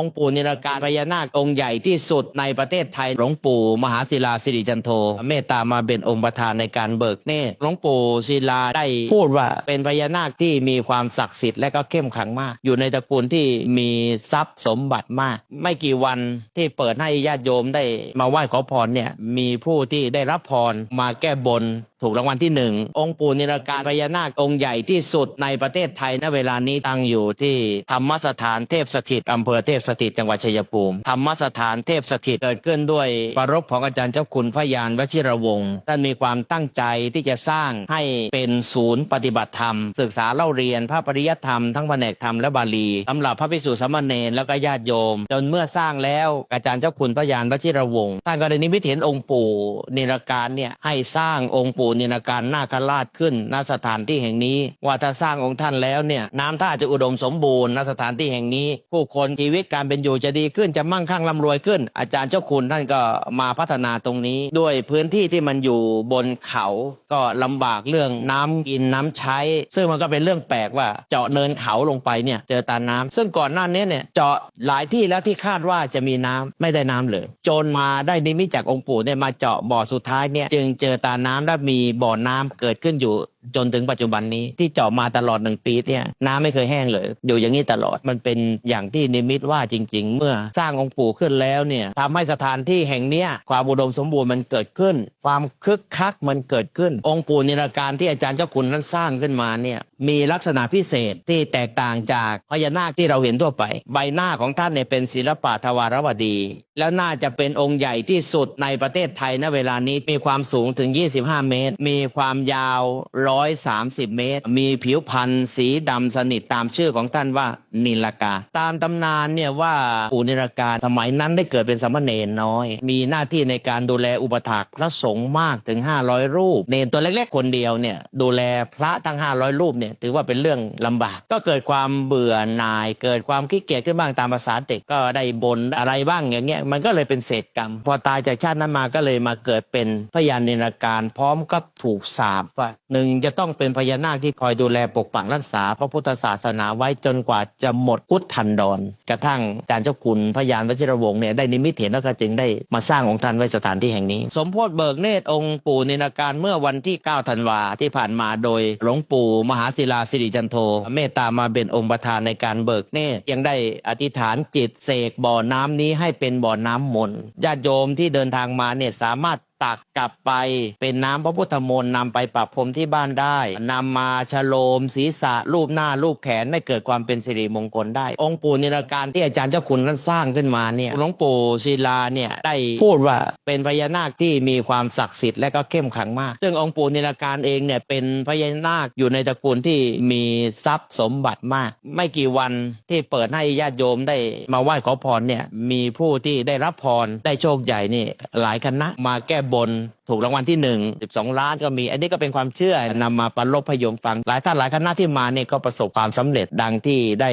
องค์ปู่นิรการพญานาคองค์ใหญ่ที่สุดในประเทศไทยหลวงปู่มหาศิลาสิริจันโทเมตตามาเป็นองค์ประธานในการเบิกเนตรหลวงปู่ศิลาได้พูดว่าเป็นพญานาคที่มีความศักดิ์สิทธิ์และก็เข้มขลังมาก อยู่ในตระกูลที่มีทรัพย์สมบัติมาก ไม่กี่วันที่เปิดให้ญาติโยมได้มาไหว้ขอพรเนี่ยมีผู้ที่ได้รับพรมาแก้บนถูกรางวัลที่หนึ่งองค์ปู่นิรการพญานาคองค์ใหญ่ที่สุดในประเทศไทยณเวลานี้ตั้งอยู่ที่ธรรมสถานเทพสถิตอำเภอเทพสถิตจังหวัดชัยภูมิธรรมสถานเทพสถิตเกิดขึ้นด้วยปรารภของอาจารย์เจ้าคุณพระยานวชิรวงศ์ท่านมีความตั้งใจที่จะสร้างให้เป็นศูนย์ปฏิบัติธรรม ศึกษาเล่าเรียนพระปริยัติธรรมทั้งแผนกธรรมและบาลีสำหรับพระภิกษุสามเณรแล้วก็ญาติโยม จนเมื่อสร้างแล้วอาจารย์เจ้าคุณพระยานวชิรวงศ์ท่านก็ได้นิมิตเห็นองค์ปู่นิรการเนี่ยให้สร้างองค์ปู่นิรการนาคราชขึ้นณสถานที่แห่งนี้ ว่าถ้าสร้างองค์ท่านแล้วเนี่ยน้ำท่าจะอุดมสมบูรณ์ณสถานที่แห่งนี้ ผู้คนชีวิตการการเป็นอยู่จะดีขึ้นจะมั่งคั่งร่ำรวยขึ้น อาจารย์เจ้าคุณท่านก็มาพัฒนาตรงนี้ ด้วยพื้นที่ที่มันอยู่บนเขาก็ลำบากเรื่องน้ำกินน้ำใช้ ซึ่งมันก็เป็นเรื่องแปลกว่าเจาะเนินเขาลงไปเนี่ยเจอตาน้ำซึ่งก่อนหน้านี้เนี่ยเจาะหลายที่แล้วที่คาดว่าจะมีน้ำไม่ได้น้ำเลยจนมาได้นิมิตจากองค์ปู่เนี่ยมาเจาะบ่อสุดท้ายเนี่ยจึงเจอตาน้ำและมีบ่อน้ำเกิดขึ้นอยู่จนถึงปัจจุบันนี้ที่เจาะมาตลอดหนึ่งปีเนี่ยน้ำไม่เคยแห้งเลย อยู่อย่างนี้ตลอดมันเป็นอย่างที่นิมิตว่าจริง ๆ เมื่อสร้างองค์ปู่ขึ้นแล้วเนี่ยทำให้สถานที่แห่งเนี้ยความอุดมสมบูรณ์มันเกิดขึ้น ความคึกคักมันเกิดขึ้น องค์ปู่นิรการที่อาจารย์เจ้าคุณนั้นสร้างขึ้นมาเนี่ยมีลักษณะพิเศษที่แตกต่างจากพญานาคที่เราเห็นทั่วไป ใบหน้าของท่านเนี่ยเป็นศิลปะทวารวดี แล้วน่าจะเป็นองค์ใหญ่ที่สุดในประเทศไทยณเวลานี้มีความสูงถึง 25 เมตร มีความยาว130 เมตร มีผิวพรรณสีดำสนิทตามชื่อของท่านว่านิลกา ตามตำนานเนี่ยว่าปู่นิลกาสมัยนั้นได้เกิดเป็นสามเณรน้อย มีหน้าที่ในการดูแลอุปถากพระสงฆ์มากถึง 500 รูป เนรตัวเล็กๆคนเดียวเนี่ยดูแลพระทั้ง 500 รูปเนี่ยถือว่าเป็นเรื่องลำบาก ก็เกิดความเบื่อหน่าย เกิดความขี้เกียจขึ้นบ้างตามภาษาเด็กก็ได้บนอะไรบ้างอย่างเงี้ยมันก็เลยเป็นเศษกรรม พอตายจากชาตินั้นมาก็เลยมาเกิดเป็นพยานิรการพร้อมกับถูกสาปว่าหนึ่งจะต้องเป็นพญานาคที่คอยดูแลปกปักรักษาพระพุทธศาสนาไว้จนกว่าจะหมดพุทธันดร กระทั่งอาจารย์เจ้าคุณพระยานวชิรวงศ์เนี่ยได้นิมิตเห็นแล้วก็จึงได้มาสร้างองค์ท่านไว้สถานที่แห่งนี้ สมโพธิเบิกเนตรองค์ปู่นิการเมื่อวันที่ 9 ธันวาที่ผ่านมาโดยหลวงปู่มหาศิลาสิริจันโท เมตตามาเป็นองค์ประธานในการเบิกเนตรยังได้อธิษฐานจิตเสกบ่อน้ำนี้ให้เป็นบ่อน้ำมนต์ญาติโยมที่เดินทางมาเนี่ยสามารถ ตักกลับไปเป็นน้ำพระพุทธมนต์นำไปปรับพรมที่บ้านได้นำมาฉโลมศีรษะรูปหน้ารูปแขนให้เกิดความเป็นสิริมงคลได้ องค์ปู่นิรการที่อาจารย์เจ้าคุณนั้นสร้างขึ้นมาเนี่ยหลวงปู่ศิลาเนี่ยได้พูดว่าเป็นพญานาคที่มีความศักดิ์สิทธิ์และก็เข้มขลังมาก ซึ่งองค์ปู่นิรการเองเนี่ยเป็นพญานาคอยู่ในตระกูลที่มีทรัพย์สมบัติมาก ไม่กี่วันที่เปิดให้ญาติโยมได้มาไหว้ขอพรเนี่ยมีผู้ที่ได้รับพรได้โชคใหญ่นี่หลายคณะมาแก้บบน ถูกรางวัลที่หนึ่ง12 ล้านก็มี อันนี้ก็เป็นความเชื่อนำมาประลบพยมฟัง หลายท่านหลายคณะที่มาเนี่ยก็ประสบความสำเร็จดังที่ได้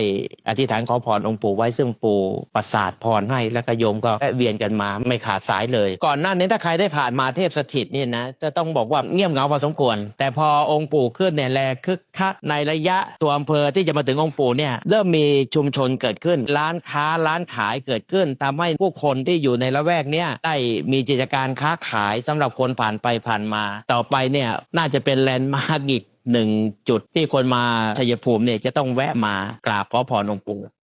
อธิษฐานขอพรองค์ปู่ไว้ซึ่งปู่ประสาทพรให้แล้วก็โยมก็แวะเวียนกันมาไม่ขาดสายเลย ก่อนหน้านี้ถ้าใครได้ผ่านมาเทพสถิตเนี่ยนะจะต้องบอกว่าเงียบเหงาพอสมควร แต่พอองค์ปู่ขึ้นเนี่ยแลคึกคักในระยะตัวอำเภอที่จะมาถึงองค์ปู่เนี่ยเริ่มมีชุมชนเกิดขึ้น ร้านค้าร้านขายเกิดขึ้นทำให้ผู้คนที่อยู่ในละแวกเนี่ยได้มีกิจการค้าขายสำหรับคนคนผ่านไปผ่านมา ต่อไปเนี่ยน่าจะเป็นแลนด์มาร์กอีกหนึ่งจุดที่คนมาชัยภูมิเนี่ยจะต้องแวะมากราบขอพรองค์ปู่